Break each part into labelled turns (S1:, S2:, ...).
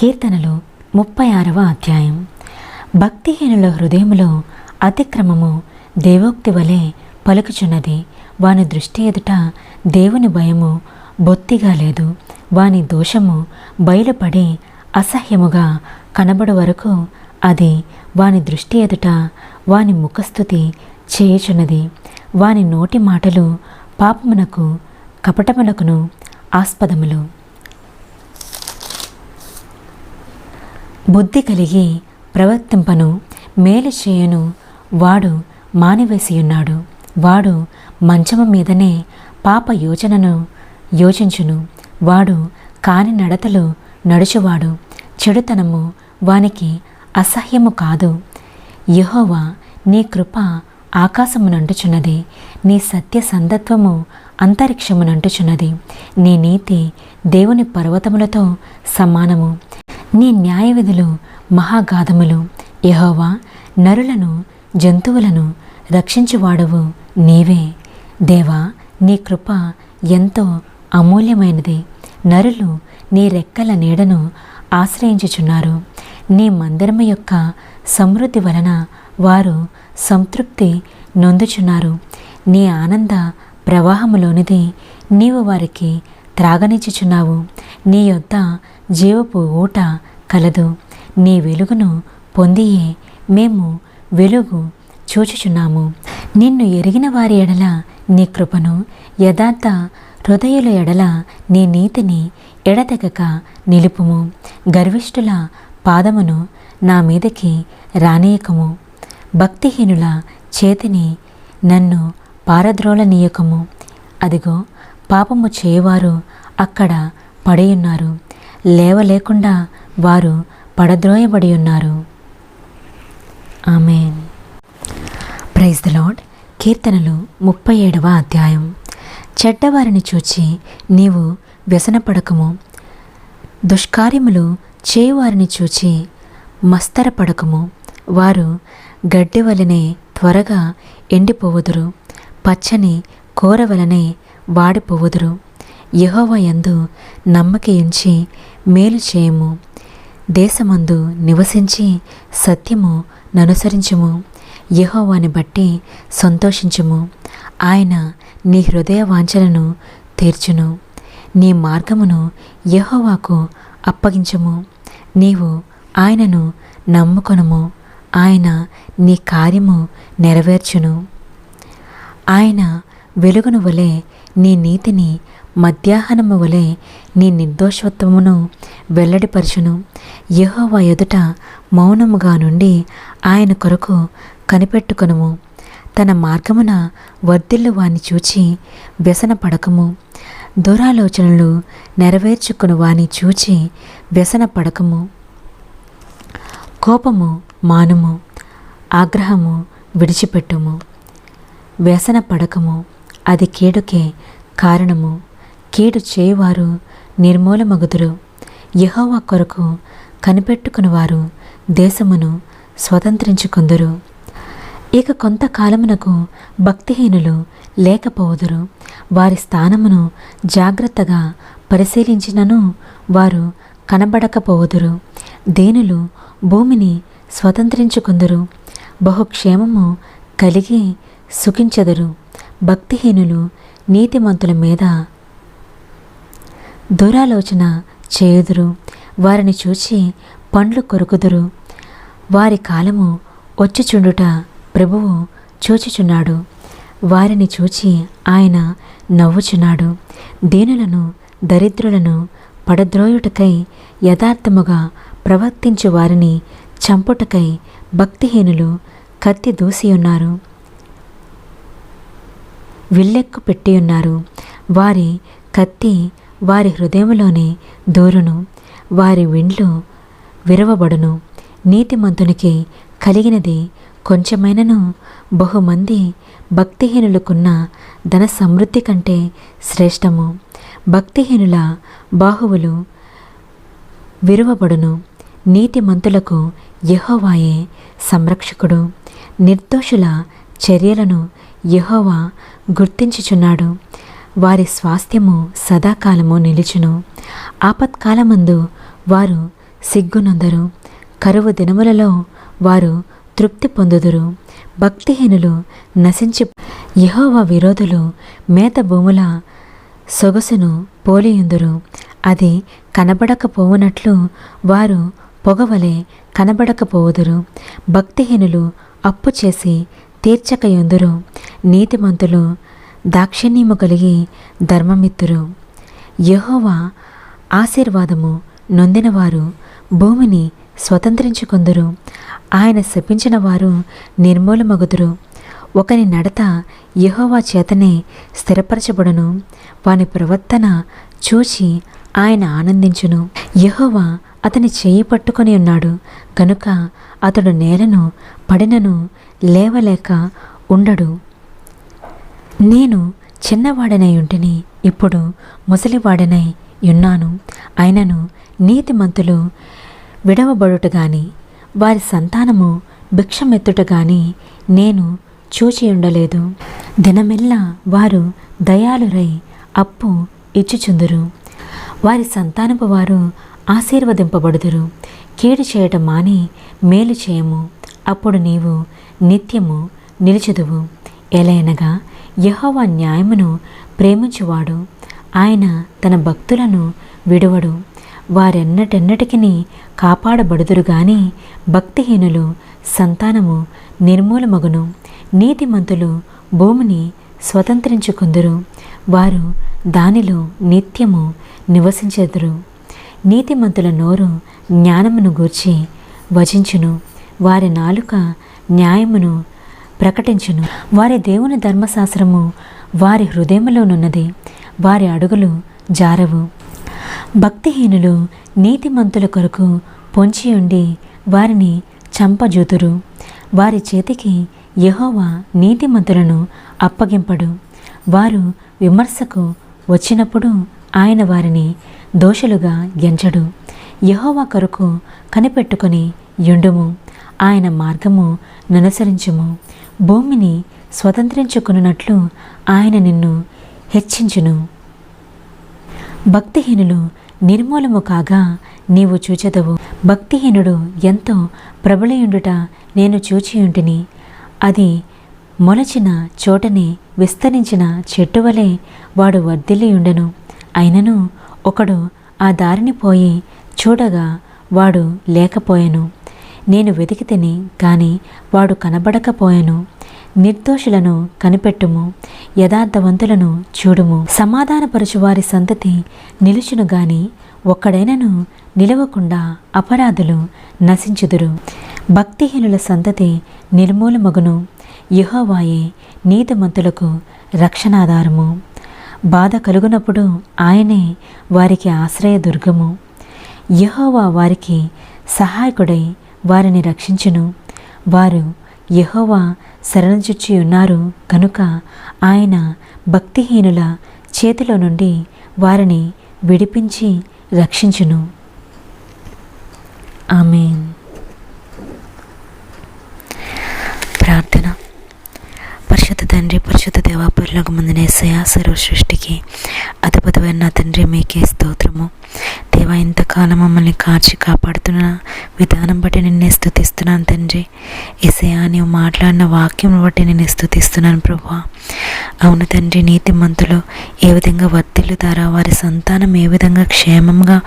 S1: కీర్తనలు ముప్పై ఆరవ అధ్యాయం. భక్తిహీనుల హృదయములో అతిక్రమము దేవోక్తి వలె పలుకుచున్నది. వాని దృష్టి ఎదుట దేవుని భయము బొత్తిగా లేదు. వాని దోషము బయలుపడి అసహ్యముగా కనబడు వరకు అది వాని దృష్టి ఎదుట వాని ముఖస్థుతి చేయుచున్నది. వాని నోటి మాటలు పాపమునకు కపటమునకును ఆస్పదములు. బుద్ధి కలిగి ప్రవర్తింపను మేలు చేయను. వాడు మానివేసియున్నాడు. వాడు మంచము మీదనే పాప యోచనను యోచించును. వాడు కాని నడతలు నడుచువాడు. చెడుతనము వానికి అసహ్యము కాదు. యహోవా నీ కృప ఆకాశమునంటుచున్నది. నీ సత్య సందత్వము అంతరిక్షమునంటుచున్నది. నీ నీతి దేవుని పర్వతములతో సమానము. నీ న్యాయ విధులు మహాగాధములు. యహోవా నరులను జంతువులను రక్షించువాడవు నీవే. దేవా నీ కృప ఎంతో అమూల్యమైనది. నరులు నీ రెక్కల నీడను ఆశ్రయించుచున్నారు. నీ మందిరము యొక్క సమృద్ధి వలన వారు సంతృప్తి నొందుచున్నారు. నీ ఆనంద ప్రవాహములోనిది నీవు వారికి త్రాగనిచ్చుచున్నావు. నీ యొద్ద జీవపు ఊట కలదు. నీ వెలుగును పొందియే మేము వెలుగు చూచుచున్నాము. నిన్ను ఎరిగిన వారి ఎడల నీ కృపను యథార్థ హృదయుల ఎడల నీ నీతిని ఎడతెగక నిలుపుము. గర్విష్ఠుల పాదమును నా మీదకి రానీయకము. భక్తిహీనుల చేతిని నన్ను పారద్రోళనీయకము అదిగో పాపము చేయవారు అక్కడ పడియున్నారు లేవలేకుండా వారు పడద్రోయబడి ఉన్నారు. ఆమెన్. ప్రైజ్ ద లాడ్ కీర్తనలు ముప్పై ఏడవ అధ్యాయం. చెడ్డవారిని చూచి నీవు వ్యసనపడకము. దుష్కార్యములు చేయువారిని చూచి మస్తరపడకము. వారు గడ్డి వలనే త్వరగా ఎండిపోవుదురు. పచ్చని కూర వలనే వాడిపోవుదురు. యహోవ యందు నమ్మకయుంచి మేలు చేయము. దేశమందు నివసించి సత్యము ననుసరించుము. యహోవాని బట్టి సంతోషించుము. ఆయన నీ హృదయ వాంఛలను తీర్చును. నీ మార్గమును యహోవాకు అప్పగించము. నీవు ఆయనను నమ్ముకొనుము. ఆయన నీ కార్యము నెరవేర్చును. ఆయన వెలుగును వలె నీ నీతిని మధ్యాహ్నము వలె నీ నిర్దోషత్వమును వెల్లడిపరచును. యహోవా ఎదుట మౌనముగా నుండి ఆయన కొరకు కనిపెట్టుకొనుము. తన మార్గమున వర్ధిల్లు వాని చూచి వ్యసన పడకము దురాలోచనలు నెరవేర్చుకుని వాని చూచి వ్యసన పడకము కోపము మానుము. ఆగ్రహము విడిచిపెట్టుము. వ్యసన పడకము అది కీడుకే కారణము. కీడు చేయువారు నిర్మూలమగుదురు. యెహోవా కొరకు కనిపెట్టుకునివారు దేశమును స్వతంత్రించుకుందురు. ఇక కొంతకాలమునకు భక్తిహీనులు లేకపోవుదురు. వారి స్థానమును జాగ్రత్తగా పరిశీలించినను వారు కనబడకపోవుదురు. దేనులు భూమిని స్వతంత్రించుకుందురు. బహుక్షేమము కలిగి సుఖించెదరు. భక్తిహీనులు నీతిమంతుల మీద దురాలోచన చేయుదురు. వారిని చూచి పండ్లు కొరుకుదురు. వారి కాలము వచ్చుచుండుట ప్రభువు చూచుచున్నాడు. వారిని చూచి ఆయన నవ్వుచున్నాడు. దీనులను దరిద్రులను పడద్రోయుటకై యథార్థముగా ప్రవర్తించు వారిని చంపుటకై భక్తిహీనులు కత్తి దూసియున్నారు. విల్లెక్కు పెట్టియున్నారు. వారి కత్తి వారి హృదయంలోని దూరును వారి విండ్లు విరవబడును. నీతిమంతునికి కలిగినది కొంచెమైనను బహుమంది భక్తిహీనులకున్న ధన సమృద్ధి కంటే శ్రేష్టము. భక్తిహీనుల బాహువులు విరువబడును. నీతిమంతులకు యహోవాయే సంరక్షకుడు. నిర్దోషుల చర్యలను యహోవా గుర్తించుచున్నాడు. వారి స్వాస్థ్యము సదాకాలము నిలుచును. ఆపత్కాలమందు వారు సిగ్గునొందరు. కరువు దినములలో వారు తృప్తి పొందుదురు. భక్తిహీనులు నశించి యహోవ విరోధులు మేత భూముల సొగసును పోలియుందురు. అది కనబడకపోవునట్లు వారు పొగవలే కనబడకపోవుదురు భక్తిహీనులు అప్పు చేసి తీర్చకయుందురు. నీతిమంతులు దాక్షిణ్యము కలిగి ధర్మమిత్తురు. యహోవా ఆశీర్వాదము నొందినవారు భూమిని స్వతంత్రించుకొందురు. ఆయన శపించిన వారు నిర్మూలమగుదురు. ఒకని నడత యహోవా చేతనే స్థిరపరచబడును. వాని ప్రవర్తన చూచి ఆయన ఆనందించును. యహోవా అతని చేయి పట్టుకొని ఉన్నాడు. కనుక అతడు నేలను పడినను లేవలేక ఉండడు. నేను చిన్నవాడనై ఉంటిని ఇప్పుడు ముసలివాడనై ఉన్నాను. అయినను నీతిమంతులు విడవబడుట గాని వారి సంతానము భిక్షమెత్తుట గాని నేను చూచి ఉండలేదు. దినమెల్లా వారు దయాలురై అప్పు ఇచ్చుచుందురు. వారి సంతానపు వారు ఆశీర్వదింపబడుదురు. కీడు చేయటం మాని మేలు చేయము. అప్పుడు నీవు నిత్యము నిలుచుదువు. ఎలైనగా యహోవా న్యాయమును ప్రేమించువాడు. ఆయన తన భక్తులను విడువడు. వారెన్నటెన్నటికి కాపాడబడుదురు గాని భక్తిహీనులు సంతానము నిర్మూలమగును. నీతిమంతులు భూమిని స్వతంత్రించుకుందురు. వారు దానిలో నిత్యము నివసించెదురు. నీతిమంతుల నోరు జ్ఞానమును గూర్చి వచించును వారి నాలుక న్యాయమును ప్రకటించును. వారి దేవుని ధర్మశాస్త్రము వారి హృదయములోనున్నది. వారి అడుగులు జారవు. భక్తిహీనులు నీతిమంతుల కొరకు పొంచి ఉండి వారిని చంపజూతురు. వారి చేతికి యహోవా నీతిమంతులను అప్పగింపడు. వారు విమర్శకు వచ్చినప్పుడు ఆయన వారిని దోషులుగా ఎంచడు. యహోవా కొరకు కనిపెట్టుకొని యుండుము. ఆయన మార్గము ననుసరించుము. భూమిని స్వతంత్రించుకున్నట్లు ఆయన నిన్ను హెచ్చించును. భక్తిహీనులు నిర్మూలము కాగా నీవు చూచెదవు. భక్తిహీనుడు ఎంతో ప్రబలయుండుట నేను చూచియుంటిని. అది మొలచిన చోటనే విస్తరించిన చెట్టు వలె వాడు వర్ధిల్లియుండెను. అయినను ఒకడు ఆ దారిని పోయి చూడగా వాడు లేకపోయెను. నేను వెతికితిని కానీ వాడు కనబడకపోయాను. నిర్దోషులను కనిపెట్టుము యథార్థవంతులను చూడుము. సమాధానపరచు వారి సంతతి నిలుచును గాని ఒక్కడైనను నిలవకుండా అపరాధులు నశించుదురు. భక్తిహీనుల సంతతి నిర్మూలమగును. యెహోవాయే నీతిమంతులకు రక్షణాధారము. బాధ కలుగునప్పుడు ఆయనే వారికి ఆశ్రయ దుర్గము వారికి సహాయకుడై వారిని రక్షించును. వారు యహోవా శరణుచుచ్చి ఉన్నారు. కనుక ఆయన భక్తిహీనుల చేతిలో నుండి వారిని విడిపించి రక్షించును. ఆమె ప్రార్థన. పరిశుద్ధ తండ్రి పరిశుద్ధ దేవాపురులకు ముందునేసయ సర్వసృష్టికి అధిపతివైన తండ్రి మీకే స్తోత్రము. దేవా ఇంతకాలం మమ్మల్ని కాచి కాపాడుతున్న విధానం బట్టి నిన్నే స్థుతిస్తున్నాను తండ్రి. ఎసయా నీవు మాట్లాడిన వాక్యం బట్టి నేను స్థుతిస్తున్నాను ప్రభా అవును తండ్రి నీతిమంతులు ఏ విధంగా వర్తిల్లుతారా వారి సంతానం ఏ విధంగా క్షేమంగా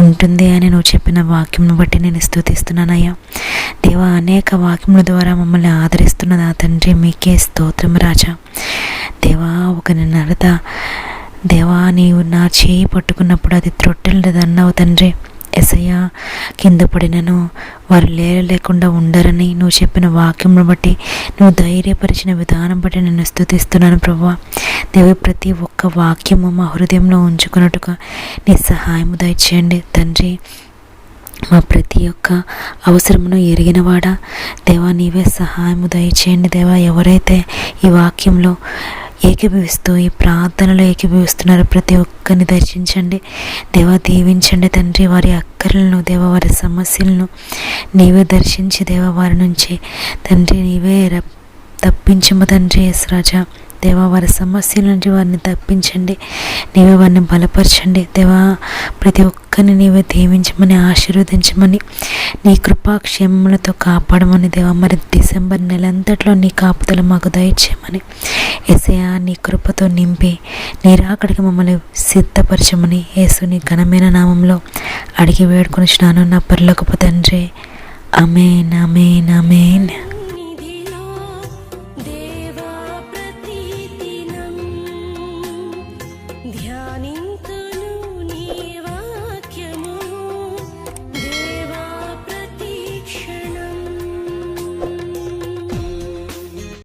S1: ఉంటుంది అని నువ్వు చెప్పిన వాక్యం బట్టి నేను స్థుతిస్తున్నానయ్యా దేవా అనేక వాక్యముల ద్వారా మమ్మల్ని ఆదరిస్తున్నదా తండ్రి? మీకే స్తోత్రం రాజా. దేవా ఒక నడత దేవా నీవు నా చేయి పట్టుకున్నప్పుడు అది త్రొట్టెలదన్నావు తండ్రి. ఎసయ్య కింద పడినను వారు లేరలేకుండా ఉండరని నువ్వు చెప్పిన వాక్యంను బట్టి నువ్వు ధైర్యపరిచిన విధానం బట్టి నేను స్థుతిస్తున్నాను ప్రభా దేవి ప్రతి ఒక్క వాక్యము మా హృదయంలో ఉంచుకున్నట్టుగా నీ సహాయము దయచేయండి తండ్రి. మా ప్రతి ఒక్క అవసరమును ఎరిగినవాడా. దేవా నీవే సహాయము దయచేయండి దేవా. ఎవరైతే ఈ వాక్యంలో ఏకీభవిస్తూ ఈ ప్రార్థనలో ఏకీభవిస్తున్నారు. ప్రతి ఒక్కరిని దర్శించండి. దేవా దీవించండి తండ్రి. వారి అక్కర్లను దేవా వారి సమస్యలను నీవే దర్శించి దేవా వారి నుంచి తండ్రి నీవే తప్పించము తండ్రి ఎస్ రాజా దేవా వారి సమస్యల నుంచి వారిని తప్పించండి. నీవే వారిని బలపరచండి. దేవా ప్రతి ఒక్కరిని నీవే దీవించమని ఆశీర్వదించమని నీ కృపాక్షేమములతో కాపాడమని దేవా. మరి డిసెంబర్ నెలంతట్లో నీ కాపుదల మాకు దయచేయమని ఎసయా నీ కృపతో నింపి నీ రాకడికి మమ్మల్ని సిద్ధపరచమని యేసు నీ ఘనమైన నామంలో అడిగి వేడుకొని స్నానం నా పర్లోకపు తండ్రి. అమేన్ అమేన్ అమేన్